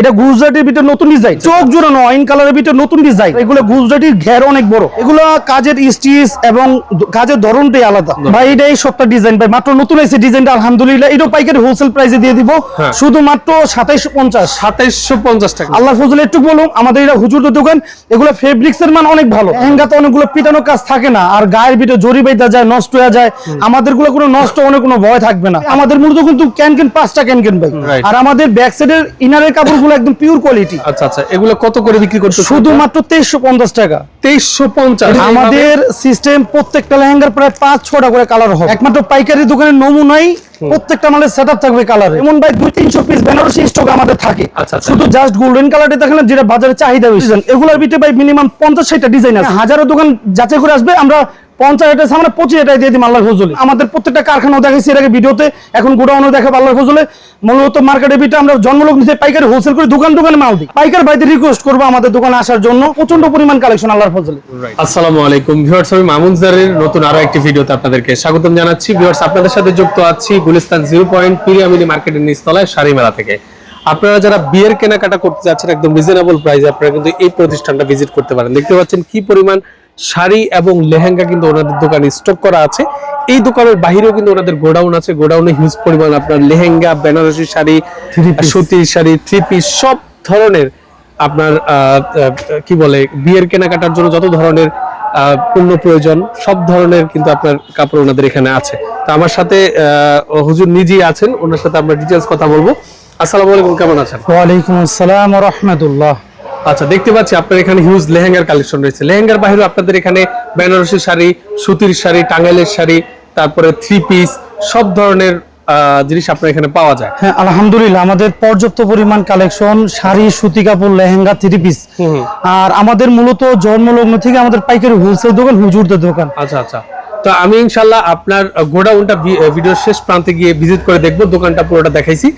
এটা গুজরাটের ভিতরে নতুন ডিজাইন চোখ জোড়ানো ওয়াইন কালারের ভিতরে নতুন ডিজাইন এগুলো গুজরাটির ঘের অনেক বড়। এগুলো কাজের স্টিচ এবং কাজের ধরনটাই আলাদা। ভাই এটা এই ডিজাইন ভাই মাত্র নতুন এসে ডিজাইনটা আলহামদুলিল্লাহ। এটাও পাইকারি হোলসেল প্রাইসে দিয়ে দিব। হ্যাঁ। শুধুমাত্র সাতাইশো পঞ্চাশ। সাতাইশশো পঞ্চাশ টাকা। আল্লাহ ফজল একটু বলুন আমাদের এটা হুজুরদের দোকান এগুলো ফেব্রিক্স এর মান অনেক ভালো। লেহেঙ্গাতে অনেকগুলো পিটানো কাজ থাকে না আর গায়ের ভিতরে জরি বাইতে যায় নষ্ট হয়ে যায়। আমাদেরগুলো কোনো নষ্ট অনেক কোনো ভয় থাকবে না। আমাদের মূলত কিন্তু ক্যান ক্যান পাঁচটা ক্যান ক্যান ভাই আর আমাদের ব্যাক সাইডের ইনারের কাপড়গুলো একদম পিওর কোয়ালিটি আচ্ছা আচ্ছা এগুলো কত করে বিক্রি করতে শুধুমাত্র তেইশশো পঞ্চাশ টাকা। তেইশশো পঞ্চাশ। আমাদের সিস্টেম প্রত্যেকটা লেহেঙ্গার প্রায় পাঁচ ছটা করে কালার হবে। একমাত্র পাইকারি দোকানের নমুনাই প্রত্যেকটা মালের সেট আপ থাকবে কালার এমন ভাই দুই তিনশো পিস বেনারসি স্টক আমাদের থাকে। আচ্ছা, আচ্ছা। শুধু জাস্ট গোল্ডেন কালারটা দেখলেন যেটা বাজারে চাহিদা বেশি। এগুলোর ভিতরে ভাই মিনিমাম পঞ্চাশ ষাটটা ডিজাইন আছে। হাজারো দোকান যাচাই করে আসবে। আমরা পঞ্চাশ হাজার দিয়ে দিই ফজলে। আমাদের প্রত্যেকটা কারখানাও এর আগে ভিডিওতে, এখন গোডাউনও আল্লাহর ফজলে। মূলত আমরা জন্মলোক নিতে পাইকারি হোলসেল করে দোকান দোকানে মাল দিই। পাইকার ভাইদের রিকোয়েস্ট করব আমাদের দোকানে আসার জন্য। প্রচণ্ড পরিমাণ কালেকশন আল্লাহর ফজলে। আসসালামু আলাইকুম। আমি মামুনজারের নতুন আরও একটি ভিডিওতে আপনাদেরকে স্বাগতম জানাচ্ছি। আপনাদের সাথে যুক্ত আছি গুলিস্তান জিরো পয়েন্ট পিরিয়ামিনি মার্কেটের নিচতলায় শাড়ি মেলা থেকে। আপনারা যারা বিয়ের কেনাকাটা করতে যাচ্ছেন, একদম রিজনেবল প্রাইসে আপনারা কিন্তু এই প্রতিষ্ঠানটা ভিজিট করতে পারেন। দেখতে পাচ্ছেন কি পরিমাণ শাড়ি এবং লেহেঙ্গা কিন্তু ওনাদের দোকানে স্টক করা আছে। এই দোকানের বাহিরেও কিন্তু ওনাদের গোডাউন আছে। গোডাউনে হিউজ পরিমাণ আপনার লেহেঙ্গা বেনারসি শাড়ি সুতির শাড়ি থ্রি পিস সব ধরনের আপনার কি বলে বিয়ের কেনাকাটার জন্য যত ধরনের আহ, পণ্য প্রয়োজন সব ধরনের কিন্তু আপনার কাপড় ওনাদের এখানে আছে। তো আমার সাথে আহ, হুজুর নিজেই আছেন। ওনার সাথে আমরা ডিটেলস কথা বলব। আসসালামু আলাইকুম কেমন আছেন? ওয়ালাইকুম আসসালাম রহমতুল্লাহ। আচ্ছা দেখতে পাচ্ছি আপনার এখানে হিউজ লেহেঙ্গার কালেকশন রয়েছে। লেহেঙ্গার বাইরেও আপনাদের এখানে বেনারসি শাড়ি সুতির শাড়ি টাঙ্গাইলের শাড়ি তারপরে থ্রি পিস সব ধরনের জিনিস আপনার এখানে পাওয়া যায়। হ্যাঁ আলহামদুলিল্লাহ আমাদের পর্যাপ্ত পরিমাণ কালেকশন শাড়ি সুতি কাপড় লেহেঙ্গা থ্রি পিস আর আমাদের মূলত জন্মলগ্ন থেকে আমাদের পাইকারি হোলসেল দোকান হুজুরদের দোকান। আচ্ছা আচ্ছা। তো আমি ইনশাল্লাহ আপনার গোডাউনটা ভিডিওর শেষ প্রান্তে গিয়ে ভিজিট করে দেখব দোকানটা পুরোটা দেখাইছি।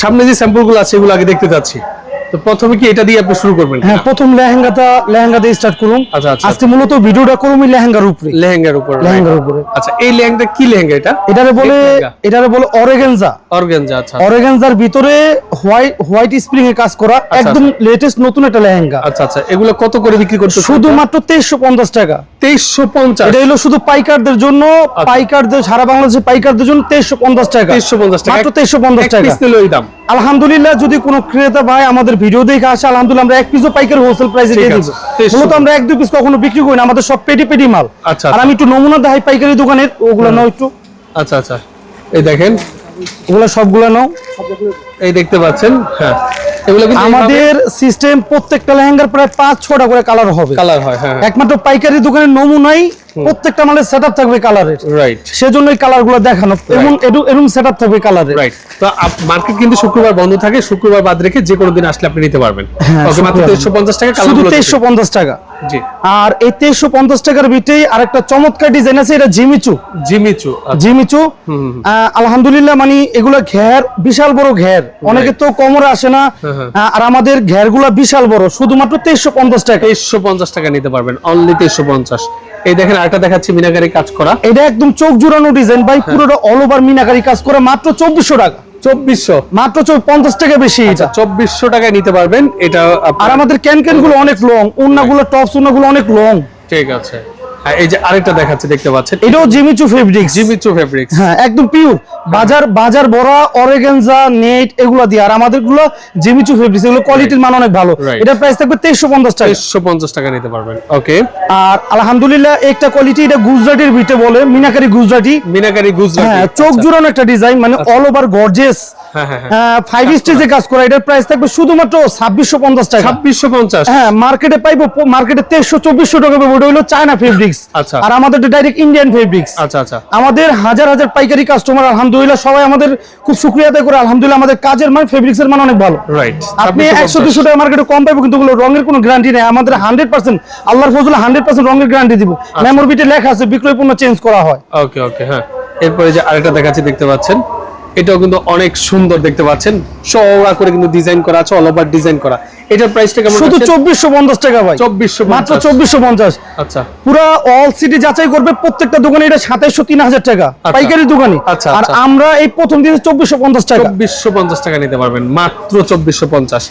সামনে যে স্যাম্পলগুলো আছে এগুলো আগে দেখতে যাচ্ছি। তো প্রথমে কি এটা দিয়ে আপনি শুরু করবেন হ্যাঁ প্রথম লেহেঙ্গাটা লেহেঙ্গা দিয়ে স্টার্ট করুন। আচ্ছা, আচ্ছা। আজকে মূলত ভিডিওটা করুন লেহেঙ্গার উপরে। লেহেঙ্গার উপর লেহেঙ্গার উপরে। আচ্ছা এই লেহেঙ্গা কি লেহেঙ্গা এটা? এটারে বলে। এটারে বলে অরেগেনজা। অর্গানজা আচ্ছা। অরেগেনজার ভিতরে হোয়াইট হোয়াইট স্প্রিং এ কাজ করা একদম লেটেস্ট নতুন একটা লেহেঙ্গা। আচ্ছা আচ্ছা। এগুলো কত করে বিক্রি করতে শুধুমাত্র তেইশশো পঞ্চাশ টাকা। তেইশশো পঞ্চাশ। এটা হলো শুধু পাইকারদের জন্য পাইকারদের সারা বাংলাদেশের পাইকারদের জন্য তেইশশো পঞ্চাশ টাকা। তেইশশো পঞ্চাশ টাকা। মাত্র তেইশশো পঞ্চাশ টাকা। ওই দাম। আলহামদুলিল্লাহ যদি কোনো ক্রেতা ভাই আমাদের ভিডিও দেখে আসে আলহামদুলিল্লাহ আমরা এক পিসও পাইকারি হোলসেল প্রাইসে দিয়ে দিব। মূলত আমরা এক দুই পিস কখনো বিক্রি করি না আমাদের সব পেটি পেটি মাল। আচ্ছা, আর আচ্ছা। আমি একটু নমুনা দেখাই পাইকারি দোকানের ওগুলো নাও একটু। আচ্ছা আচ্ছা। এই দেখেন। ওগুলো সবগুলো নাও। এই দেখতে পাচ্ছেন? হ্যাঁ। আমাদের সিস্টেম প্রত্যেকটা লেহেঙ্গার প্রায় পাঁচ ছটা করে কালার হবে। কালার হয় হ্যাঁ একমাত্র পাইকারি দোকানের নমুনাই প্রত্যেকটা মালের থাকবে কালারের রাইট সেজন্য এই কালারগুলো দেখানো এবং এরু- এরকম সেট থাকবে কালারের রাইট তো মার্কেট কিন্তু শুক্রবার বন্ধ থাকে শুক্রবার বাদ রেখে যে কোনো দিন আসলে আপনি নিতে পারবেন। হ্যাঁ, ওকে মাত্র শুক্রবার। তেইশশো পঞ্চাশ টাকা শুধু কালার তেইশশো পঞ্চাশ টাকা। জি আর এই তেইশশো পঞ্চাশ টাকার ভিতরেই আরেকটা চমৎকার ডিজাইন আছে এটা জিমিচু। জিমিচু আচ্ছা, জিমিচু আলহামদুলিল্লাহ মানে এগুলো ঘের বিশাল বড় ঘের। অনেকে তো কমরে আসে না। হ্যাঁ, আর আমাদের ঘের বিশাল বড় শুধুমাত্র তেইশশো পঞ্চাশ টাকা। তেইশশো পঞ্চাশ টাকা নিতে পারবেন অনলি তেইশশো পঞ্চাশ। এই দেখেন আরেকটা দেখাচ্ছি মিনাগারি কাজ করা। এটা একদম চোখ জুড়ানো ডিজাইন ভাই হ্যাঁ। পুরোটা অল ওভার মিনাকারি কাজ করে মাত্র চব্বিশশো টাকা। চব্বিশশো। মাত্র পঞ্চাশ টাকা বেশি এটা। চব্বিশশো টাকায় নিতে পারবেন। এটা আর আমাদের ক্যান ক্যানগুলো অনেক লং উন্না গুলো টপস উন্না গুলো অনেক লং ঠিক আছে। এই যে আরেকটা দেখাচ্ছি দেখতে পাচ্ছেন। এটাও জিমিচু ফেব্রিক্স জিমিচু ফেব্রিক্স হ্যাঁ একদম পিওর বাজার বাজার বড়া অরেগেনজা নেট এগুলো দিয়ে। আর আমাদেরগুলো জিমিচু ফেব্রিক্স এগুলো কোয়ালিটির মান অনেক ভালো। এটা প্রাইস থাকবে তেইশশো পঞ্চাশ টাকা। তেইশশো পঞ্চাশ টাকা নিতে পারবেন। ওকে আর আলহামদুলিল্লাহ একটা কোয়ালিটি এটা গুজরাটির ভিতরে বলে মিনাকারি গুজরাটি। মিনাগারি গুজরাটি। হ্যাঁ চোখ জুড়ানো একটা ডিজাইন মানে অল ওভার হ্যাঁ হ্যাঁ হ্যাঁ। ফাইভ স্টেজে কাজ করা। এটার প্রাইস থাকবে শুধুমাত্র ছাব্বিশশো পঞ্চাশ টাকা। ছাব্বিশশো পঞ্চাশ। হ্যাঁ মার্কেটে পাইবো মার্কেটে তেইশশো চব্বিশশো টাকা পাবো। ওটা হলো চায়না ফেব্রিক্স আচ্ছা। আর আমাদের ডাইরেক্ট ইন্ডিয়ান ফেব্রিক্স আচ্ছা আচ্ছা। আমাদের হাজার হাজার পাইকারি কাস্টমার আলহামদুলিল্লাহ সবাই আমাদের খুব শুক্রিয়া আদায় করে আলহামদুলিল্লাহ আমাদের কাজের মান ফেব্রিক্স এর মান অনেক ভালো। রাইট আপনি একশো দুশো টাকা মার্কেটে কম পাইবো কিন্তু ওগুলো রঙের কোনো গ্যারান্টি নেই। আমাদের হান্ড্রেড পার্সেন্ট আল্লাহর ফজলে হান্ড্রেড পার্সেন্ট রঙের গ্যারান্টি দিব। আচ্ছা। মেমোর বিটে লেখা আছে বিক্রয় পণ্য চেঞ্জ করা হয়। ওকে ওকে হ্যাঁ। এরপরে যে আরেকটা দেখাচ্ছি দেখতে পাচ্ছেন। এটাও কিন্তু অনেক সুন্দর দেখতে পাচ্ছেন। চওড়া করে কিন্তু ডিজাইন করা আছে অল ওভার ডিজাইন করা। এটার প্রাইসটা কেমন শুধু রাখছেন? চব্বিশশো পঞ্চাশ টাকা ভাই। 2450 মাত্র চব্বিশশো পঞ্চাশ। আচ্ছা। পুরো অল সিটি যাচাই করবে প্রত্যেকটা দোকানে এটা সাতাইশশো তিন হাজার টাকা পাইকারি দোকানে আচ্ছা, আর আচ্ছা। আমরা এই প্রথম দিনে চব্বিশশো পঞ্চাশ টাকা। চব্বিশশো পঞ্চাশ টাকা নিতে পারবেন মাত্র চব্বিশশো পঞ্চাশ।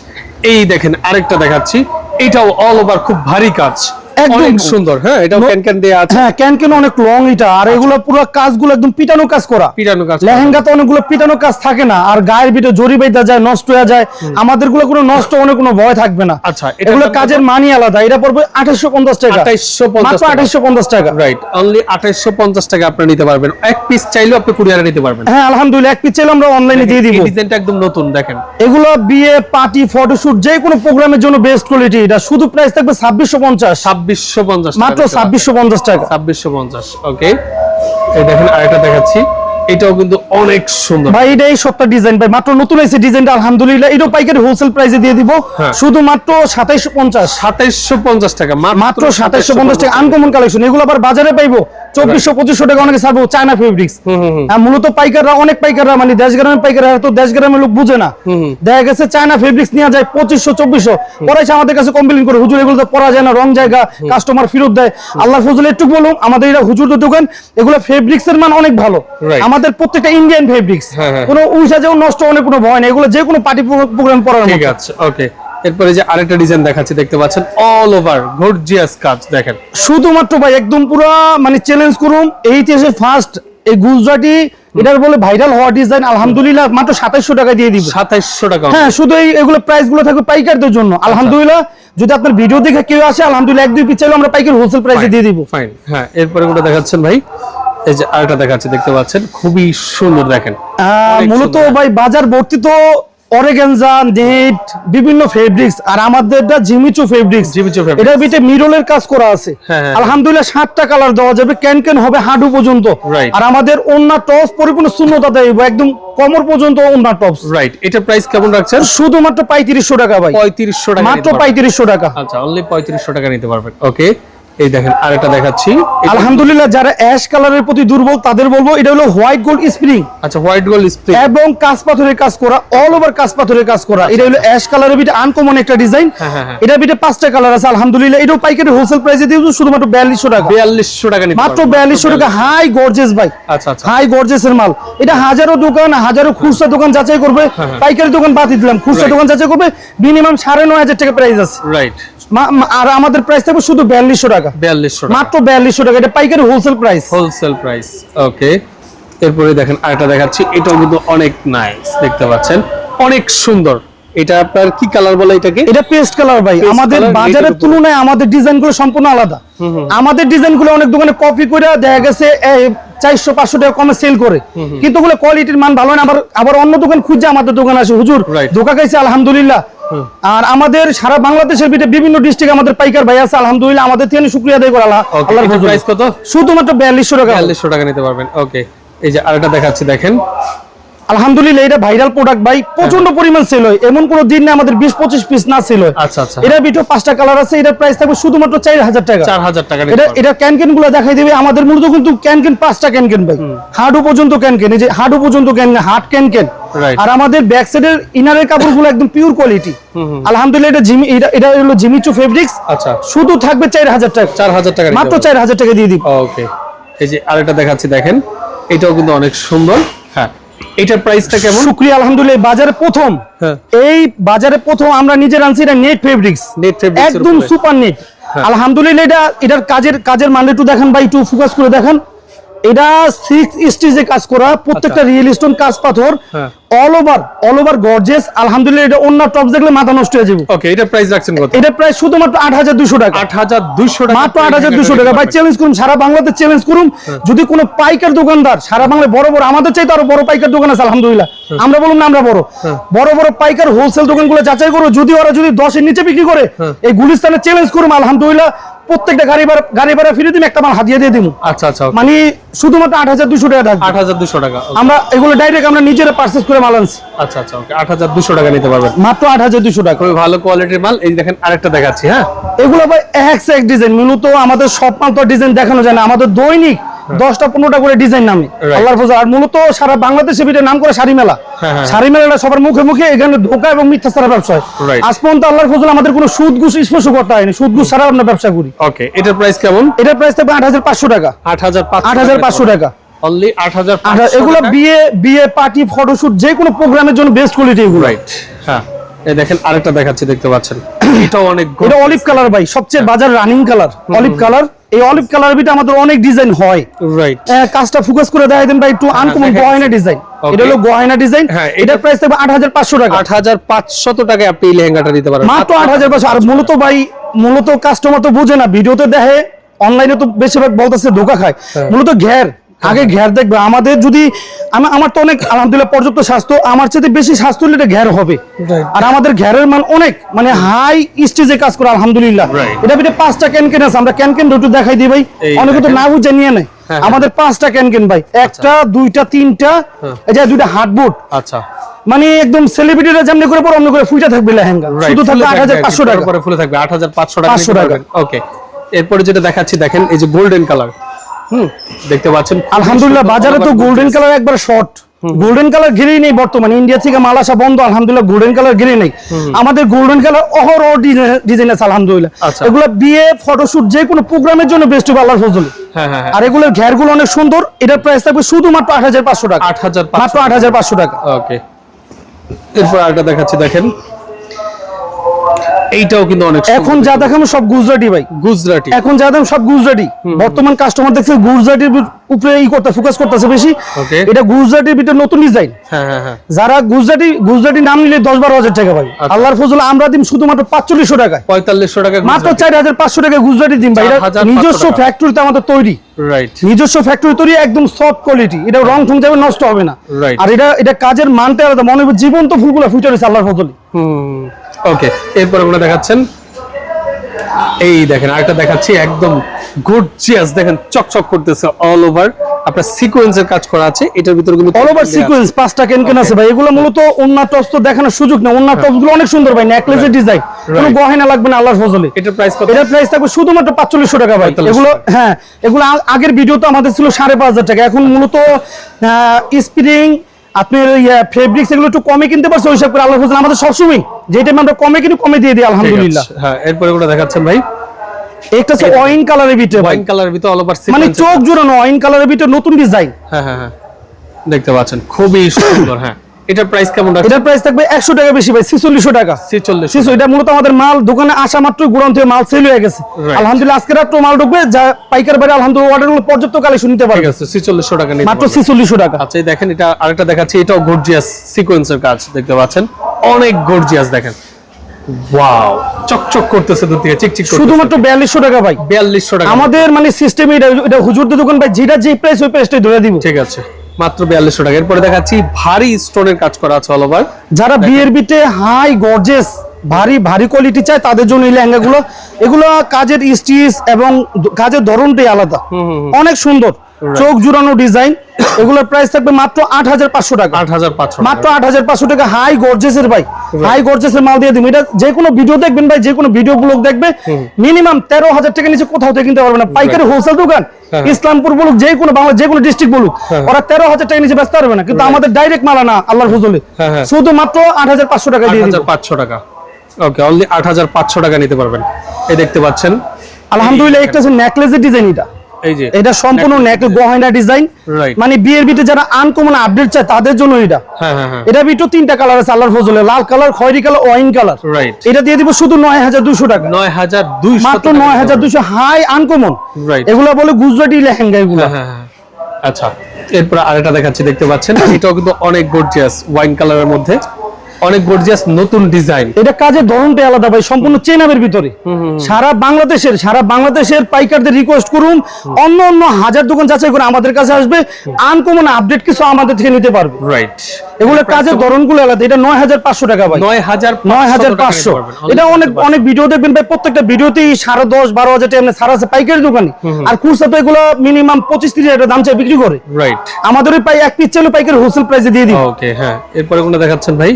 এই দেখেন আরেকটা দেখাচ্ছি। এটাও অল ওভার খুব ভারী কাজ। একদম। সুন্দর হ্যাঁ ক্যান আছে। হ্যাঁ অনেক লং এটা। আর এগুলো পুরো কাজগুলো একদম পিটানো কাজ করা। পিটানো কাজ লেহেঙ্গাতে অনেকগুলো পিটানো কাজ থাকে না আর গায়ের ভিতরে জরি যায় নষ্ট হয়ে যায়। আমাদেরগুলো কোনো নষ্ট কোনো ভয় থাকবে না। আচ্ছা, এগুলো কাজের মানি আলাদা। এটা পড়বে আঠাশশো পঞ্চাশ টাকা। 2850 মাত্র টাকা। রাইট অনলি আঠাইশশো পঞ্চাশ টাকা আপনি নিতে পারবেন। এক পিস চাইলেও আপনি কুরিয়ারে নিতে পারবেন। হ্যাঁ আলহামদুলিল্লাহ এক পিস চাইলে আমরা অনলাইনে দিয়ে দিব। ডিজাইনটা একদম নতুন দেখেন। এগুলো বিয়ে পার্টি ফটোশুট যে কোনো প্রোগ্রামের জন্য বেস্ট কোয়ালিটি এটা শুধু প্রাইস থাকবে ছাব্বিশশো পঞ্চাশ। ছাব্বিশশো পঞ্চাশ মাত্র ছাব্বিশশো পঞ্চাশ টাকা। ছাব্বিশশো পঞ্চাশ ওকে এই দেখেন আরেকটা দেখাচ্ছি। এটাও কিন্তু অনেক সুন্দর। ভাই এটা এই সবটা ডিজাইন ভাই মাত্র নতুন এসে ডিজাইনটা আলহামদুলিল্লাহ। এটাও পাইকারি হোলসেল প্রাইসে দিয়ে দিব। হ্যাঁ। শুধু মাত্র সাতাইশো পঞ্চাশ। সাতাইশশো পঞ্চাশ টাকা মাত্র সাতাইশো পঞ্চাশ টাকা। আনকমন কালেকশন এগুলো আবার বাজারে পাইবো। চব্বিশশো পঁচিশশো টাকা অনেকে ছাড়বো চায়না ফেব্রিক্স মূলত পাইকাররা অনেক পাইকাররা মানে দেশ গ্রামের পাইকাররা তো দেশ গ্রামের লোক বুঝে না। দেখা গেছে চায়না ফেব্রিক্স নেওয়া যায় পঁচিশশো চব্বিশশো। পরাইছে আমাদের কাছে কমপ্লেন করে হুজুর এগুলো তো পরা যায় না রং জায়গা কাস্টমার ফেরত দেয়। আল্লাহ ফজল একটু বলুন আমাদের এটা হুজুর দোকান এগুলো ফেব্রিক্স এর মান অনেক ভালো। Right. আমাদের প্রত্যেকটা ইন্ডিয়ান ফেব্রিক্স। কোনো উইসা যেমন নষ্ট অনেক কোনো ভয় নেই এগুলো যে কোনো পার্টি প্রোগ্রাম পরার ঠিক আছে ওকে এরপরে যে আরেকটা ডিজাইন দেখাচ্ছি দেখতে পাচ্ছেন অল ওভার গর্জিয়াস কাজ দেখেন। শুধুমাত্র ভাই একদম পুরো মানে চ্যালেঞ্জ করুন এই ইতিহাসে ফার্স্ট এই গুজরাটি এটার বলে ভাইরাল হওয়া ডিজাইন আলহামদুলিল্লাহ মাত্র সাতাইশশো টাকা দিয়ে দিব। সাতাইশশো টাকা হ্যাঁ শুধু এই এগুলো প্রাইসগুলো থাকবে পাইকারদের জন্য। আলহামদুলিল্লাহ যদি আপনার ভিডিও দেখে কেউ আসে আলহামদুলিল্লাহ এক দুই পিস চাইলে আমরা পাইকারি হোলসেল প্রাইসে দিয়ে দিব। ফাইন হ্যাঁ এরপরে কোনটা দেখাচ্ছেন ভাই? এই যে আরেকটা দেখাচ্ছি দেখতে পাচ্ছেন? খুবই সুন্দর দেখেন। মূলত ভাই বাজার ভর্তি তো অরেগেনজা নেট বিভিন্ন ফেব্রিক্স আর আমাদেরটা জিমিচু ফেব্রিক্স জিমিচু fabrics। এটার ভিতরে মিরলের কাজ করা আছে। হ্যাঁ, হ্যাঁ। আলহামদুলিল্লাহ সাতটা কালার দেওয়া যাবে ক্যান ক্যান হবে হাঁটু পর্যন্ত. আর আমাদের টপস পরিপূর্ণ শূন্যতা দেব একদম কমর পর্যন্ত টপস রাইট এটা প্রাইস কেমন রাখছেন? শুধুমাত্র পঁয়ত্রিশশো টাকা ভাই। পঁয়ত্রিশশো টাকা মাত্র নিতে পারবেন। পঁয়ত্রিশশো টাকা। আচ্ছা অনলি টাকা নিতে পারবেন। ওকে এই দেখেন আরেকটা দেখাচ্ছি। আলহামদুলিল্লাহ যারা অ্যাশ কালারের প্রতি দুর্বল তাদের বলব এটা হলো হোয়াইট গোল্ড স্প্রিং আচ্ছা হোয়াইট গোল্ড স্প্রে এবং কাঁচ পাথরের কাজ করা অল ওভার কাঁচ পাথরের কাজ করা। এটা হলো অ্যাশ কালারের ভিতরে আনকমন একটা ডিজাইন হ্যাঁ, হ্যাঁ, হ্যাঁ। এটার ভিতরে পাঁচটা কালার আছে আলহামদুলিল্লাহ। এটাও পাইকারি হোলসেল প্রাইসে দিয়ে শুধুমাত্র বিয়াল্লিশশো টাকা। বিয়াল্লিশশো টাকা নিতে মাত্র পারবেন। বিয়াল্লিশশো টাকা। হাই গর্জেস ভাই। আচ্ছা আচ্ছা। হাই গর্জেসের মাল। এটা হাজারো দোকান হাজারো খুচরা দোকান যাচাই করবে। পাইকারি দোকান বাদ দিলাম। খুচরা দোকান যাচাই করবে মিনিমাম সাড়ে নয় হাজার টাকা প্রাইস আছে। রাইট আর আমাদের প্রাইস থাকবে শুধু বিয়াল্লিশশো টাকা। বিয়াল্লিশশো মাত্র বিয়াল্লিশশো টাকা। এটা পাইকারি wholesale price wholesale price okay এরপরে দেখেন আরেকটা দেখাচ্ছি। এটাও কিন্তু অনেক নাইস দেখতে পাচ্ছেন। অনেক সুন্দর। এটা আপনার কি কালার বলে এটাকে? এটা পেস্ট কালার ভাই। আমাদের বাজারের তুলনায় আমাদের ডিজাইনগুলো সম্পূর্ণ আলাদা। আমাদের অনেক দোকানে কপি করে দেখা গেছে চারশো পাঁচশো টাকা কমে সেল করে। কিন্তু ওগুলো কোয়ালিটির মান ভালো না। আবার আবার অন্য দোকান খুঁজে আমাদের দোকান আসে হুজুর. ধোকা খাইছে আলহামদুলিল্লাহ। আর আমাদের সারা বাংলাদেশের ভিতরে বিভিন্ন ডিস্ট্রিক্ট আমাদের পাইকার ভাই আছে আলহামদুলিল্লাহ। আমাদের থেকে শুক্রিয়া আদায় করা আল্লাহর প্রাইস কত? শুধুমাত্র বিয়াল্লিশশো টাকা। বিয়াল্লিশশো টাকা নিতে পারবেন। ওকে এই যে আরেকটা দেখাচ্ছি দেখেন। আলহামদুলিল্লাহ এটা ভাইরাল প্রোডাক্ট ভাই প্রচণ্ড পরিমাণ সেল হয়। এমন কোনো দিন নেই আমাদের বিশ পঁচিশ পিস না সেল হয়। আচ্ছা আচ্ছা। এটার ভিতরে পাঁচটা কালার আছে এটার প্রাইস থাকবে শুধুমাত্র চার হাজার টাকা। চার হাজার টাকা এটা এটা ক্যান ক্যানগুলো দেখাই দিবে। আমাদের মূলত কিন্তু ক্যান ক্যান পাঁচটা ক্যান ক্যান ভাই হাডু পর্যন্ত ক্যান ক্যান এই যে হাডু পর্যন্ত ক্যান হাট ক্যান ক্যান আর আমাদের ব্যাক সাইডের ইনারের কাপড়গুলো একদম পিওর কোয়ালিটি আলহামদুলিল্লাহ এটা জিমি এটা এটা হলো জিমিচু ফেব্রিক্স আচ্ছা। শুধু থাকবে চার হাজার টাকা। চার হাজার টাকা মাত্র চার হাজার টাকা দিয়ে দিব। ওকে এই যে আরেকটা দেখাচ্ছি দেখেন। এটাও কিন্তু অনেক সুন্দর। হ্যাঁ এটার প্রাইসটা কেমন? শুক্রিয়া আলহামদুলিল্লাহ বাজারে প্রথম। হ্যাঁ। এই বাজারে প্রথম আমরা নিজের আনছি এটা নেট ফেব্রিক্স নেট ফেব্রিক্স একদম সুপার নেট আলহামদুলিল্লাহ এটা এটার কাজের কাজের মান একটু দেখেন বা একটু ফোকাস করে দেখেন। এটা সিক্স স্টেজে কাজ করা প্রত্যেকটা রিয়েল স্টোন কাজ পাথর। হ্যাঁ। All over all over gorgeous আলহামদুলিল্লাহ এটা অন্য টপ দেখলে মাথা নষ্ট হয়ে যাবে। ওকে এটার প্রাইস রাখছেন কত? এটা প্রায় শুধুমাত্র আট হাজার দুশো টাকা। আট হাজার দুইশো টাকা। মাত্র আট হাজার দুশো টাকা। ভাই চ্যালেঞ্জ করুন সারা বাংলাতে চ্যালেঞ্জ করুন। যদি কোনো পাইকার দোকানদার সারা বাংলায় বড় বড় আমাদের চাইতে আরও বড় পাইকার দোকান আছে আলহামদুলিল্লাহ। আমরা বলুন না আমরা বড়। বড় বড় পাইকার হোলসেল দোকানগুলো যাচাই করো যদি ওরা যদি দশের নিচে বিক্রি করে এই গুলিস্তানে চ্যালেঞ্জ করুন আলহামদুলিল্লাহ। প্রত্যেকটা গাড়ি ভাড়া গাড়ি ভাড়া ফিরে দিন একটা মাল হাতিয়ে দিয়ে দিব আচ্ছা আচ্ছা মানে শুধুমাত্র আট হাজার দুশো টাকা থাকবে আট হাজার দুশো টাকা আমরা এগুলো ডাইরেক্ট আমরা নিজেরা পার্চেস করে মাল আনছি। আচ্ছা আচ্ছা ওকে আট হাজার দুশো টাকা নিতে পারবেন। মাত্র আট হাজার দুশো টাকা। খুবই ভালো কোয়ালিটির মাল। এই দেখেন আরেকটা দেখাচ্ছি হ্যাঁ? এগুলো ভাই এক এক ডিজাইন মূলত আমাদের সব মাল তো ডিজাইন দেখানো যায় না। আমাদের দৈনিক দশটা পনেরোটা করে ডিজাইন নামে। আল্লাহর ফজল। আর মূলত সারা বাংলাদেশে নাম করে শাড়ি মেলা। হ্যাঁ, হ্যাঁ। শাড়ি মেলাটা সবার মুখে মুখে এখানে ধোকা এবং মিথ্যা ছাড়া ব্যবসা হয়। আজ পর্যন্ত আল্লাহর ফজল আমাদের কোনো সুদ ঘুষ স্পর্শ করতে হয়নি। সুদ ঘুষ ছাড়া আমরা ব্যবসা করি। ওকে এটার প্রাইস কেমন? এটার প্রাইস থাকবে আট হাজার পাঁচশো টাকা। আট হাজার আট হাজার পাঁচশো টাকা। অনলি আট হাজার আর এগুলো বিয়ে বিয়ে পার্টি ফটোশুট যে কোনো প্রোগ্রামের জন্য বেস্ট কোয়ালিটি এগুলো। রাইট হ্যাঁ। এই দেখেন আরেকটা দেখাচ্ছি দেখতে পাচ্ছেন। এটাও অনেক এটা অলিভ কালার ভাই সবচেয়ে বাজার রানিং কালার অলিভ কালার এই অলিভ কালার বিটা আমাদের অনেক ডিজাইন হয়। রাইট কাজটা ফোকাস করে দেয় দেন ভাই একটু আনকমন গয়না ডিজাইন এটা হলো গয়না ডিজাইন হ্যাঁ, এটার প্রাইস থাকবে আট হাজার পাঁচশো টাকা। আট হাজার পাঁচশত টাকায় আপনি এই লেহেঙ্গাটা নিতে পারেন। মাত্র আট হাজার পাঁচশো আর মূলত ভাই মূলত কাস্টমার তো বুঝে না ভিডিওতে দেখে অনলাইনে তো বেশিরভাগ বলতেছে ধোকা খায়। হ্যাঁ। মূলত ঘের। আগে ঘের দেখবে। আমাদের যদি আমা- আমার তো অনেক আলহামদুলিল্লাহ পর্যাপ্ত স্বাস্থ্য। আমার চেয়ে বেশি স্বাস্থ্য হলে এটা ঘের হবে। আর আমাদের ঘেরের মান অনেক। মানে হাই স্টেজে কাজ করে আলহামদুলিল্লাহ। এটা ভিতরে পাঁচটা ক্যান কেন আছে। আমরা ক্যান ক্যান একটু দেখাই দিই ভাই। অনেকে তো না বুঝে নিয়ে নেয়। হ্যাঁ, হ্যাঁ। আমাদের পাঁচটা ক্যান ক্যান ভাই একটা দুইটা তিনটা এই যে দুইটা হাটবোর্ড আচ্ছা। মানে একদম সেলিব্রিটিরা যেমনি করে পর অমনি করে ফুইটা থাকবে লেহেঙ্গা। শুধু থাকবে আট হাজার পাঁচশো টাকা। পরে ফুলে থাকবে। আট হাজার পাঁচশো টাকা 500 টাকা। ওকে এরপরে যেটা দেখাচ্ছি দেখেন এই যে গোল্ডেন কালার হুম দেখতে পাচ্ছেন আলহামদুলিল্লাহ বাজারে তো গোল্ডেন কালার একবার শর্ট গোল্ডেন কালার ঘিরেই নেই বর্তমানে ইন্ডিয়া থেকে মাল আসা বন্ধ আলহামদুলিল্লাহ গোল্ডেন কালার ঘিরে নেই। আমাদের গোল্ডেন কালার অহরহ ডিজাইন আছে আলহামদুলিল্লাহ। আচ্ছা। এগুলো বিয়ে ফটোশুট যে কোনো প্রোগ্রামের জন্য বেস্ট হবে আল্লাহর ফজলে। হ্যাঁ হ্যাঁ হ্যাঁ। আর এগুলোর ঘেরগুলো অনেক সুন্দর এটার প্রাইস থাকবে শুধুমাত্র আট হাজার পাঁচশো টাকা। আট হাজার মাত্র আট হাজার পাঁচশো টাকা। ওকে এরপর আরেকটা দেখাচ্ছি দেখেন। এইটাও কিন্তু অনেক এখন যা দেখানো সব গুজরাটি ভাই। গুজরাটি। এখন যা দাম সব গুজরাটি। বর্তমান কাস্টমার দেখছে গুজরাটির উপরে ই করতে ফোকাস করতেছে বেশি। এটা গুজরাটির ভিতরে নতুন ডিজাইন হ্যাঁ হ্যাঁ হ্যাঁ। যারা গুজরাটি গুজরাটি নাম নিলে দশ বারো হাজার টাকা ভাই। আল্লাহর ফজল আমরা দিন শুধুমাত্র পাঁচচল্লিশশো টাকায়। পঁয়তাল্লিশশো টাকা মাত্র চার হাজার পাঁচশো টাকা গুজরাটি দিন ভাই। নিজস্ব টাকা। ফ্যাক্টরিতে আমাদের তৈরি। রাইট নিজস্ব ফ্যাক্টরি তৈরি একদম সফট কোয়ালিটি এটা রং ঠং যাবে নষ্ট হবে না. আর এটা এটা কাজের মানটা আলাদা। মনে হবে জীবন্ত ফুলগুলো ফুটে রয়েছে আল্লাহর ফজলে। হুম। ওকে এরপরে আমরা দেখাচ্ছেন এই দেখেন আরেকটা দেখাচ্ছি একদম গর্জিয়াস দেখেন চকচক করতেছে অল ওভার আপনার সিকোয়েন্সের কাজ করা আছে এটার ভিতরে কিন্তু অল ওভার সিকোয়েন্স পাঁচটা কেন কেন আছে ভাই এগুলো মূলত অন্য টপস তো দেখানোর সুযোগ না টপসগুলো অনেক সুন্দর ভাই নেকলেসের ডিজাইন কোনো গহনা লাগবে না আল্লাহর ফজলে। এটার প্রাইস কত? এটার প্রাইস থাকবে শুধুমাত্র পাঁচচল্লিশশো টাকা ভাই। এগুলো হ্যাঁ এগুলো আগের ভিডিও তো আমাদের ছিল সাড়ে পাঁচ হাজার টাকা এখন মূলত স্প্রিং আপনার ফেব্রিক্স এগুলো একটু কমে কিনতে পারছে ওই হিসাব করে আল্লাহ আমাদের সবসময় যেটা আমরা কমে কিনে কমে দিয়ে দিই আলহামদুলিল্লাহ। হ্যাঁ এরপরে ওটা দেখাচ্ছেন ভাই। একটা হচ্ছে ওয়াইন কালারের ভিতরে ওয়াইন কালারের ভিতরে অল ওভার মানে চোখ জোড়ানো ওয়াইন কালারের ভিতরে নতুন ডিজাইন হ্যাঁ হ্যাঁ হ্যাঁ। দেখতে পাচ্ছেন খুবই সুন্দর হ্যাঁ। এটার প্রাইস কেমন এটার প্রাইস থাকবে একশো টাকা বেশি ভাই ছিচল্লিশশো টাকা। 46 এটা মূলত আমাদের মাল দোকানে আসা থেকে মাল সেল হয়ে গেছে। আলহামদুলিল্লাহ আজকে রাত্র মাল ঢুকবে যা পাইকার আলহামদুলিল্লাহ পর্যাপ্ত কালেকশন নিতে ঠিক পারবে আছে 4600 টাকা নিতে মাত্র পারবেন। ছিচল্লিশশো টাকা। আচ্ছা এই দেখেন এটা আরেকটা দেখাচ্ছি এটাও গর্জিয়াস সিকোয়েন্সের কাজ দেখতে পাচ্ছেন? অনেক গর্জিয়াস দেখেন। ওয়াও চকচক করতেছে দূর থেকে চিকচিক করতেছে। শুধুমাত্র বিয়াল্লিশশো টাকা ভাই। 4200 টাকা। আমাদের মানে সিস্টেম এটা এটা হুজুরদের দোকান ভাই যেটা যে প্রাইস ওই প্রাইসটাই ধরে দিব। ঠিক আছে। মাত্র 4200 টাকা। এরপরে দেখাচ্ছি ভারী স্টোনের কাজ করা আছে অল ওভার যারা বিয়ের বিটে হাই গর্জেস ভারী ভারী কোয়ালিটি চায় তাদের জন্য এই লেহেঙ্গা গুলো এগুলো কাজের স্টিচ এবং কাজের ধরনটাই আলাদা। অনেক সুন্দর। চোখ জুড়ানো ডিজাইন এগুলোর প্রাইস থাকবে মাত্র আট হাজার পাঁচশো টাকা। 8500 মাত্র আট হাজার পাঁচশো টাকা হাই গর্জেসের ভাই। হাই গর্জেসের মাল দিয়ে দিবেন এটা যে কোনো ভিডিও দেখবেন ভাই যে কোনো ভিডিও ব্লগ দেখবে মিনিমাম তেরো হাজার টাকা নিচে কোথাও থেকে কিনতে পারবে না। পাইকারি হোলসেল দোকান হ্যাঁ। ইসলামপুর বলুক যে কোনো বাংলা যে কোনো ডিস্ট্রিক্ট বলুক ওরা তেরো হাজার টাকা নিচে ব্যস্ত পারবে না। কিন্তু আমাদের ডাইরেক্ট মাল না আল্লাহর ফজলে। হ্যাঁ, হ্যাঁ। শুধু মাত্র আট হাজার পাঁচশো টাকা দিয়ে 8500 টাকা। ওকে অনলি 8500 টাকা নিতে পারবেন। এই দেখতে পাচ্ছেন। আলহামদুলিল্লাহ একটা হচ্ছে নেকলেসের ডিজাইন এটা। এটা সম্পূর্ণ নেক গহনা ডিজাইন মানে বিয়ের বিটে যারা আনকমন আপডেট চায় তাদের জন্য এটা। হ্যাঁ হ্যাঁ হ্যাঁ। এটা তিনটা কালার আছে আল্লাহর ফজলে। লাল কালার খয়েরি কালার ওয়াইন কালার এটা দিয়ে দিব শুধু নয় হাজার দুশো টাকা। 9200 মাত্র নয় হাজার দুশো হাই আনকমন. এগুলো বলে গুজরাটি লেহেঙ্গা এগুলো। আচ্ছা এরপর আরেকটা দেখাচ্ছি দেখতে পাচ্ছেন। এটাও কিন্তু অনেক গর্জিয়াস ওয়াইন কালারের মধ্যে। অনেক গর্জিয়াস নতুন ডিজাইন এটা কাজের ধরনটা আলাদা ভাই সম্পূর্ণ চেনাবের ভিতরে। সারা বাংলাদেশের সারা বাংলাদেশের পাইকারদের রিকোয়েস্ট করুন অন্য অন্য হাজার দোকান যাচাই করে আমাদের কাছে আসবে আনকমন আপডেট কিছু আমাদের থেকে নিতে পারবে। রাইট এগুলো কাজের ধরনগুলো আলাদা এটা নয় হাজার পাঁচশো টাকা ভাই। নয় হাজার নয় হাজার পাঁচশো। এটা অনেক অনেক ভিডিও দেখবেন ভাই প্রত্যেকটা ভিডিওতেই সাড়ে দশ বারো হাজার টাকা এমনি ছাড় আছে পাইকারি দোকানে। আর খুচরা তো এগুলো মিনিমাম পঁচিশ তিরিশ হাজার দাম চাই বিক্রি করে। রাইট আমাদের পাই এক পিস চাইলে পাইকারি হোলসেল প্রাইসে দিয়ে দিই ওকে হ্যাঁ। এরপরে কোনটা দেখাচ্ছেন ভাই?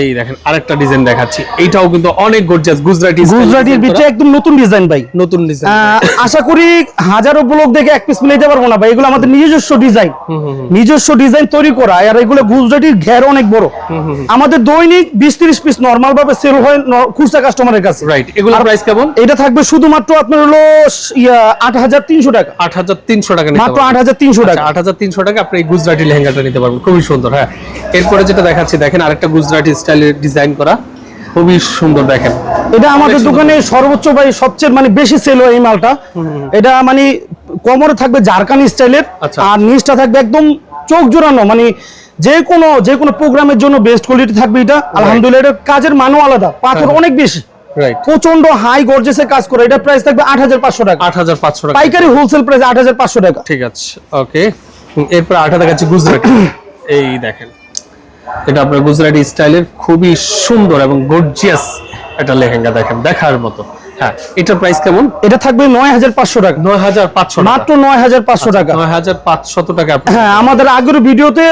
এই দেখেন আরেকটা ডিজাইন দেখাচ্ছি। এইটাও কিন্তু অনেক গর্জিয়াস গুজরাটি গুজরাটির ভিতরে একদম নতুন ডিজাইন ভাই। নতুন ডিজাইন আশা করি হাজারো ব্লক দেখে এক পিস মিলাইতে পারব না ভাই এগুলো আমাদের নিজস্ব ডিজাইন নিজস্ব ডিজাইন তৈরি করা আর এগুলো গুজরাটির ঘের অনেক বড়। আমাদের দৈনিক বিশ তিরিশ পিস নর্মাল ভাবে সেল হয় খুচরা কাস্টমারের কাছে। রাইট এগুলো প্রাইস কেমন? এটা থাকবে শুধুমাত্র আপনার হলো আট হাজার তিনশো টাকা। আট হাজার তিনশো টাকা মাত্র পারবেন। আট হাজার তিনশো টাকা। আট হাজার তিনশো টাকা আপনি এই গুজরাটি লেহেঙ্গাটা নিতে পারবেন। খুবই সুন্দর হ্যাঁ। এরপরে যেটা দেখাচ্ছি দেখেন আরেকটা গুজরাটি স্টাইলের ডিজাইন করা খুবই সুন্দর দেখেন। এটা আমাদের দোকানে সর্বোচ্চ ভাই সবচেয়ে মানে বেশি সেল হয় এই মালটা। এটা মানে কোমরে থাকবে জারকানি স্টাইলের আচ্ছা। আর নিচটা থাকবে একদম চোখ জোড়ানো মানে যে কোনো যে কোনো প্রোগ্রামের জন্য বেস্ট কোয়ালিটি থাকবে এটা। আলহামদুলিল্লাহ এটা কাজের মানও আলাদা পাথর হ্যাঁ। অনেক বেশি। প্রচণ্ড হাই গর্জেসে কাজ করে এটা প্রাইস থাকবে আট হাজার পাঁচশো টাকা। আট হাজার পাঁচশো টাকা। পাইকারি হোলসেল প্রাইস আট হাজার পাঁচশো টাকা। ঠিক আছে ওকে এরপর আটা দেখাচ্ছি গুজরাটি। এই দেখেন। এটা আপনার গুজরাটি স্টাইলের খুবই সুন্দর এবং গর্জিয়াস একটা লেহেঙ্গা দেখেন দেখার মতো। হ্যাঁ এটার প্রাইস কেমন? এটা থাকবে নয় হাজার পাঁচশো টাকা। নয় হাজার পাঁচশো মাত্র নয় হাজার পাঁচশো টাকা। নয় হাজার পাঁচশত টাকা হ্যাঁ আমাদের আগের ভিডিওতে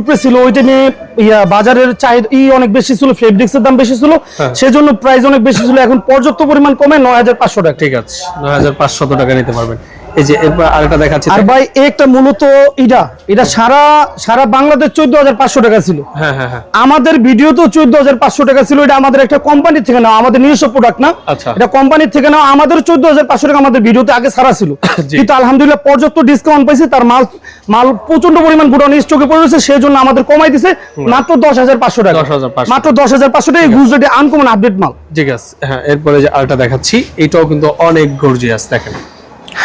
উপরে ছিল ওইটা নিয়ে ইয়া বাজারের চাহিদা ই অনেক বেশি ছিল ফেব্রিক্স এর দাম বেশি ছিল। হ্যাঁ। সেজন্য প্রাইস অনেক বেশি ছিল এখন পর্যাপ্ত পরিমাণ কমে নয় হাজার পাঁচশো টাকা। ঠিক আছে নয় হাজার পাঁচশত টাকা নিতে পারবেন। এই যে আরেকটা দেখাচ্ছি। আর ভাই একটা মূলত এটা এটা সারা সারা বাংলাদেশ চোদ্দ হাজার পাঁচশো টাকা ছিল। হ্যাঁ হ্যাঁ হ্যাঁ। আমাদের ভিডিও তো টাকা ছিল এটা আমাদের একটা থেকে নাও আমাদের নিজস্ব প্রোডাক্ট না? আচ্ছা। এটা থেকে নাও আমাদের চোদ্দ হাজার পাঁচশো টাকা আমাদের ভিডিওতে আগে সারা ছিল। কিন্তু আলহামদুলিল্লাহ পর্যাপ্ত ডিসকাউন্ট পাইছে তার মাল মাল প্রচণ্ড পরিমাণ গুডাউন স্টকে পড়েছে সেই জন্য আমাদের কমাই দিছে মাত্র দশ হাজার পাঁচশো টাকা। 10,500 মাত্র দশ হাজার পাঁচশো টাকা গুজরাটি আনকমন আপডেট মাল। ঠিক আছে হ্যাঁ এরপরে যে আরেকটা দেখাচ্ছি এটাও কিন্তু অনেক গর্জিয়াস দেখেন।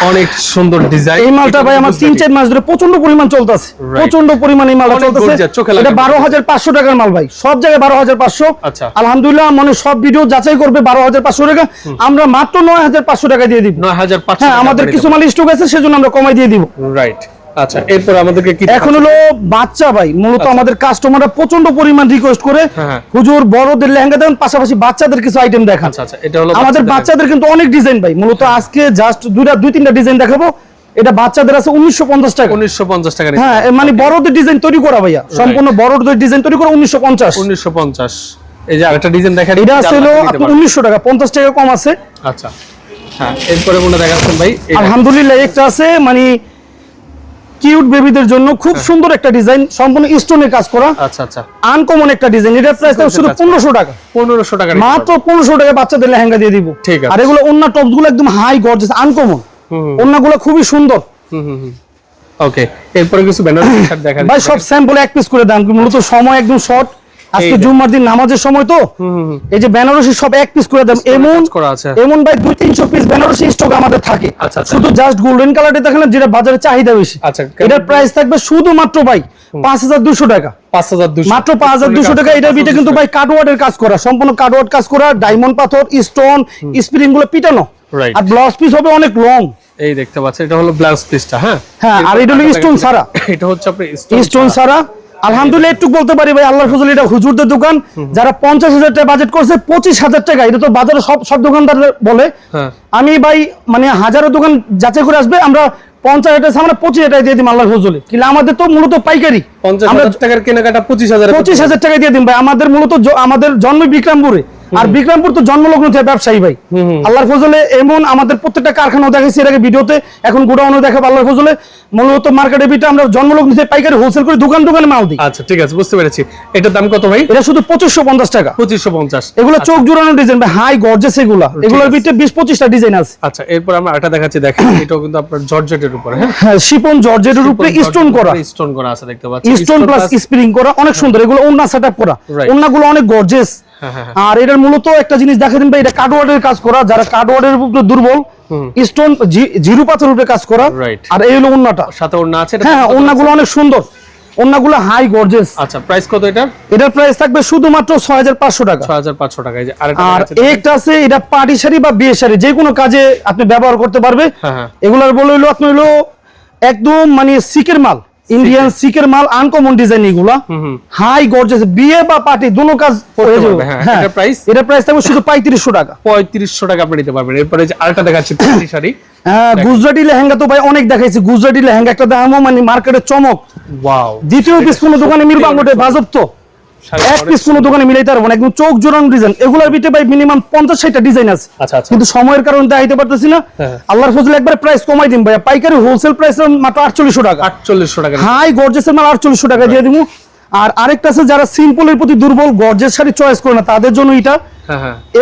অনেক সুন্দর ডিজাইন এই মালটা ভাই আমার তিন চার মাস ধরে প্রচণ্ড পরিমাণ চলতেছে। প্রচণ্ড পরিমাণ এই মালটা চলতেছে। এটা। বারো হাজার পাঁচশো টাকার মাল ভাই। সব জায়গায় বারো হাজার পাঁচশো। আচ্ছা। আলহামদুলিল্লাহ মানে সব ভিডিও যাচাই করবে বারো হাজার পাঁচশো টাকা। আমরা মাত্র নয় হাজার পাঁচশো টাকা দিয়ে দিব। নয় হাজার হ্যাঁ আমাদের কিছু মাল স্টক আছে সেজন্য আমরা কমাই দিয়ে দিব। রাইট আচ্ছা। এরপর আমাদেরকে কি এখন হলো বাচ্চা ভাই মূলত আমাদের কাস্টমাররা প্রচণ্ড পরিমাণ রিকোয়েস্ট করে হ্যাঁ, হ্যাঁ। হুজুর বড়দের লেহেঙ্গা দেন পাশাপাশি বাচ্চাদের কিছু আইটেম দেখান। আচ্ছা আচ্ছা এটা হলো আমাদের বাচ্চাদের কিন্তু অনেক ডিজাইন ভাই মূলত আজকে জাস্ট দুইটা দুই তিনটা ডিজাইন দেখাবো। এটা বাচ্চাদের আছে উনিশশো পঞ্চাশ টাকা। উনিশশো পঞ্চাশ টাকা হ্যাঁ মানে বড়দের ডিজাইন তৈরি করা ভাইয়া। সম্পূর্ণ বড়দের ডিজাইন তৈরি করা উনিশশো পঞ্চাশ। উনিশশো পঞ্চাশ। এই যে আরেকটা ডিজাইন দেখা এটা আপনার উনিশশো টাকা পঞ্চাশ টাকা কম আছে। আচ্ছা। হ্যাঁ এরপরে মনে দেখাচ্ছেন ভাই। আলহামদুলিল্লাহ একটা আছে মানে কিউট বেবিদের জন্য খুব সুন্দর একটা ডিজাইন সম্পূর্ণ স্টোনের কাজ করা। আচ্ছা আচ্ছা। আনকমন একটা ডিজাইন এটার প্রাইস শুধু কাজ করা। পনেরোশো টাকা। 1500 টাকা মাত্র পারবেন। পনেরোশো টাকা বাচ্চাদের লেহেঙ্গা দিয়ে দিব। ঠিক আছে। আর এগুলো অন্য টপসগুলো একদম হাই গর্জিয়াস আনকমন। অন্যগুলো খুবই সুন্দর। হুম হুম ওকে এরপরে কিছু ব্যানার শার্ট দেখা ভাই সব স্যাম্পল এক পিস করে দাম মূলত সময় একদম শর্ট আজকে জুম্মার দিন নামাজের সময় তো? এই যে বেনারসি সব এক পিস করে দাম এমন। এমন ভাই দুই তিনশো পিস বেনারসি স্টক আমাদের থাকে। আচ্ছা, আচ্ছা। শুধু জাস্ট গোল্ডেন কালারটা দেখেন যেটা বাজারে চাহিদা বেশি। আচ্ছা, এটার প্রাইস থাকবে শুধুমাত্র ভাই পাঁচ হাজার দুশো টাকা। মাত্র পাঁচ হাজার দুশো টাকা। এটা বিটে কিন্তু ভাই কাটওয়ার্ডের কাজ করা। সম্পূর্ণ কাটওয়ার্ড কাজ করা ডায়মন্ড পাথর স্টোন স্প্রিংগুলো পিটানো. আর ব্লাউজ পিস হবে অনেক লং এই দেখতে পাচ্ছেন এটা হলো ব্লাউজ পিসটা হ্যাঁ? হ্যাঁ, আর এটা হলো ছাড়া। এটা হচ্ছে স্টোন সারা আলহামদুলিল্লাহ একটু বলতে পারি ভাই আল্লাহর ফজল এটা হুজুরদের দোকান। যারা পঞ্চাশ হাজার টাকা বাজেট করছে পঁচিশ হাজার টাকা এটা তো বাজারে সব সব দোকানদার বলে। হ্যাঁ। আমি ভাই মানে হাজারো দোকান যাচাই করে আসবে আমরা পঞ্চাশ হাজার সামনে পঁচিশ হাজার দিয়ে দিই আল্লাহর ফজলে। কিন্তু আমাদের তো মূলত পাইকারি। আমরা টাকার কেনাকাটা পঁচিশ হাজার পঁচিশ হাজার টাকা দিয়ে দিন ভাই। আমাদের মূলত আমাদের জন্ম বিক্রমপুরে। আর বিক্রমপুর তো জন্মলগ্ন থেকে ব্যবসায়ী ভাই আল্লাহর ফজলে এমন আমাদের প্রত্যেকটা কারখানাও দেখাইছি এর আগে ভিডিওতে এখন গোডাউনও দেখাবো আল্লাহর ফজলে। মূলত মার্কেটে বিটা আমরা জন্মলগ্ন থেকে পাইকারি হোলসেল করে দোকান দোকানে মাল দিই। আচ্ছা ঠিক আছে বুঝতে পেরেছি। এটার দাম কত ভাই? এটা শুধু পঁচিশশো পঞ্চাশ টাকা। পঁচিশশো পঞ্চাশ। এগুলো চোখ জোড়ানো ডিজাইন ভাই হাই গর্জেস এগুলা। এগুলোর। ভিতরে বিশ পঁচিশটা ডিজাইন আছে। আচ্ছা এরপর আমরা আরেকটা দেখাচ্ছি দেখেন এটাও কিন্তু আপনার জর্জেটের উপরে হ্যাঁ? হ্যাঁ শিপন জর্জেটের উপরে স্টোন করা। স্টোন করা আছে দেখতে পাচ্ছি স্টোন প্লাস স্প্রিং করা অনেক সুন্দর। এগুলো ওন্না সেটআপ করা. ওন্নাগুলো অনেক গর্জেস হ্যাঁ, হ্যাঁ, আর এটার মূলত একটা জিনিস দেখা দিন ভাই এটা কাটওয়ার্ডের কাজ করা যারা কাটওয়ার্ডের উপরে দুর্বল স্টোন জিরো পাথরের উপরে কাজ করা আর এই হলো ওন্নাটা সাথে ওর না আছে এটা হ্যাঁ কত ওন্নাগুলো অনেক সুন্দর। ওন্নাগুলো হাই গর্জেস আচ্ছা প্রাইস কত এটা এটার প্রাইস থাকবে শুধুমাত্র ছয় হাজার পাঁচশো টাকা। ছয় হাজার পাঁচশো টাকা এই যে আর একটা আছে এটা পাটি শাড়ি বা বিয়ে শাড়ি যে কোনো কাজে আপনি ব্যবহার করতে পারবে। হ্যাঁ, হ্যাঁ। বলে হইল আপনি হইল একদম মানে সিকের মাল। ইন্ডিয়ান সিকের মাল আনকমন ডিজাইন এগুলা। হাই গর্জেস বিয়ে বা পার্টি দুটো কাজ হয়ে যাবে। হ্যাঁ। হ্যাঁ। এটার এটা প্রাইস থাকবে শুধু পঁয়ত্রিশশো টাকা। পঁয়ত্রিশশো টাকা আপনি নিতে পারবেন। এরপরে যে আরেকটা দেখাচ্ছি পাটি শাড়ি। হ্যাঁ গুজরাটি লেহেঙ্গা তো ভাই অনেক দেখাইছি। গুজরাটি লেহেঙ্গা একটা দামও মানে মার্কেটের চমক। ওয়াও দ্বিতীয় পিস কোনো দোকানে মিলবা বাজব তো। এক পিস কোনো দোকানে মিলাইতে পারব না একদম চোখ জোড়ানো ডিজাইন এগুলোর ভিতরে ভাই মিনিমাম পঞ্চাশ ষাটটা ডিজাইন আছে। আচ্ছা আচ্ছা। কিন্তু সময়ের কারণে দেখাইতে পারতেছি না। হ্যাঁ। আল্লাহর ফজলে একবার প্রাইস কমাই দিন পাইকারি হোলসেল প্রাইস মাত্র আটচল্লিশশো টাকা। আটচল্লিশশো টাকা। হাই গর্জেসের মাল আটচল্লিশশো টাকা দিয়ে দিব আর আরেকটা আছে যারা সিম্পলের প্রতি দুর্বল গর্জের শাড়ি চয়েস করে না তাদের জন্য এটা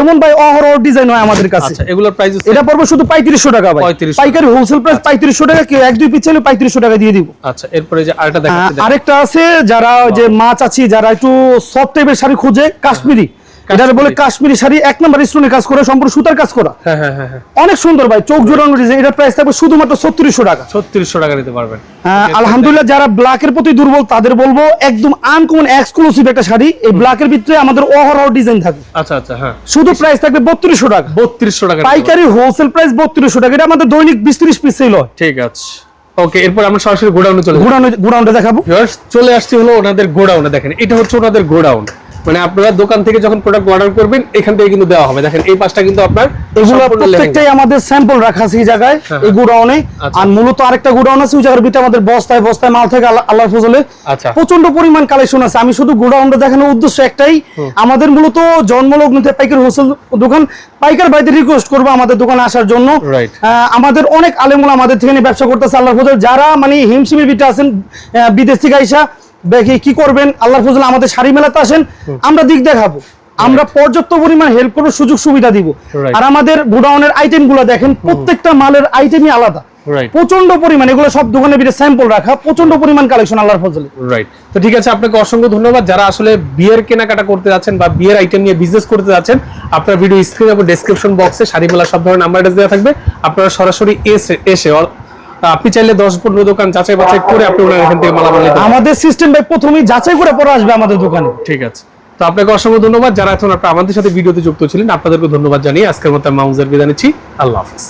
এমন ভাই অহরহ ডিজাইন হয় আমাদের কাছে। আচ্ছা এগুলোর প্রাইস এটা পড়বে শুধু পঁয়ত্রিশশো টাকা ভাই। পাইকারি হোলসেল প্রাইস পঁয়ত্রিশশো টাকা কেউ এক দুই পিস চাইলে পঁয়ত্রিশশো টাকা দিয়ে দিব। আচ্ছা এরপরে যে আরেকটা দেখাচ্ছি আরেকটা আছে যারা যে মাছ আছি যারা একটু সফট টাইপের শাড়ি খুঁজে কাশ্মীরি। এটা বলে কাশ্মীরি শাড়ি এক নম্বর স্টোনের কাজ করা সম্পূর্ণ সুতার কাজ করা। হ্যাঁ হ্যাঁ হ্যাঁ অনেক সুন্দর ভাই চোখ জোড়ানো ডিজাইন এটার প্রাইস থাকবে শুধুমাত্র ছত্রিশশো টাকা। ছত্রিশশো টাকা নিতে পারবেন। আলহামদুলিল্লাহ যারা ব্ল্যাকের প্রতি দুর্বল তাদের বলব একদম আনকমন এক্সক্লুসিভ একটা শাড়ি। এই ব্ল্যাকের ভিতরে আমাদের অহরহ ডিজাইন থাকবে আচ্ছা আচ্ছা হ্যাঁ। শুধু প্রাইস থাকবে বত্রিশশো টাকা। বত্রিশশো টাকা পাইকারি হোলসেল প্রাইস বত্রিশশো টাকা এটা আমাদের দৈনিক বিশ ত্রিশ পিস সেল হয়। ঠিক আছে। ওকে এরপর আমরা সরাসরি গোডাউনে চলে গোডাউনে গোডাউনটা দেখাবো। চলে আসছি হলো ওনাদের গোডাউনে দেখেন এটা হচ্ছে ওনাদের গোডাউন মানে আপনারা দোকান থেকে যখন প্রোডাক্ট অর্ডার করবেন এখান থেকে কিন্তু দেওয়া হবে। দেখেন এই পাশটা কিন্তু আপনার এগুলো প্রত্যেকটাই আমাদের স্যাম্পল রাখা আছে এই জায়গায় এই গোডাউনে। আচ্ছা। আর মূলত আরেকটা গোডাউন আছে ওই জায়গার ভিতরে আমাদের বস্তায় বস্তায় মাল থেকে আল্লাহ- আল্লাহর ফজলে। আচ্ছা। প্রচণ্ড পরিমাণ কালেকশন আছে। আমি শুধু গোডাউনটা দেখানোর উদ্দেশ্য একটাই। আমাদের মূলত জন্মলগ্নতে পাইকার হোসেল দোকান পাইকার ভাইদের রিকোয়েস্ট করব আমাদের দোকানে আসার জন্য। আমাদের অনেক আলেমুল আমাদের থেকে ব্যবসা করতেছে আল্লাহর ফজল। যারা মানে হিমশিমের ভিতরে আছেন বিদেশ থেকে আইসা দেখি কি করবেন? আল্লাহর ফজল আমাদের শাড়ি মেলাতে আসেন আমরা দিক দেখাবো। আমরা পর্যাপ্ত পরিমাণ হেল্প করব সুযোগ সুবিধা দিব। আর আমাদের গোডাউনের আইটেমগুলো দেখেন প্রত্যেকটা মালের আইটেমই আলাদা। প্রচণ্ড পরিমাণ এগুলো সব দোকানের ভিতরে স্যাম্পল রাখা প্রচণ্ড পরিমাণ কালেকশন আল্লাহর ফজলে। রাইট তো ঠিক আছে আপনাকে অসংখ্য ধন্যবাদ। যারা আসলে বিয়ের কেনাকাটা করতে যাচ্ছেন বা বিয়ের আইটেম নিয়ে বিজনেস করতে যাচ্ছেন আপনার ভিডিও স্ক্রিন এবং ডেসক্রিপশন বক্সে শাড়ি মেলা সব ধরনের নাম্বার দেওয়া থাকবে। আপনারা সরাসরি এসে এসে আপনি চাইলে দশ পনেরো দোকান যাচাই বাছাই করে আপনি ওনার এখান থেকে মালামাল আমাদের সিস্টেম ভাই প্রথমেই যাচাই করে পরে আসবে আমাদের দোকানে। ঠিক আছে। তো আপনাকে অসংখ্য ধন্যবাদ। যারা এখন আপনারা আমাদের সাথে ভিডিওতে যুক্ত ছিলেন আপনাদেরকে ধন্যবাদ জানিয়ে আজকের মতো মাউজের বিদায় নিচ্ছি। আল্লাহ হাফিজ।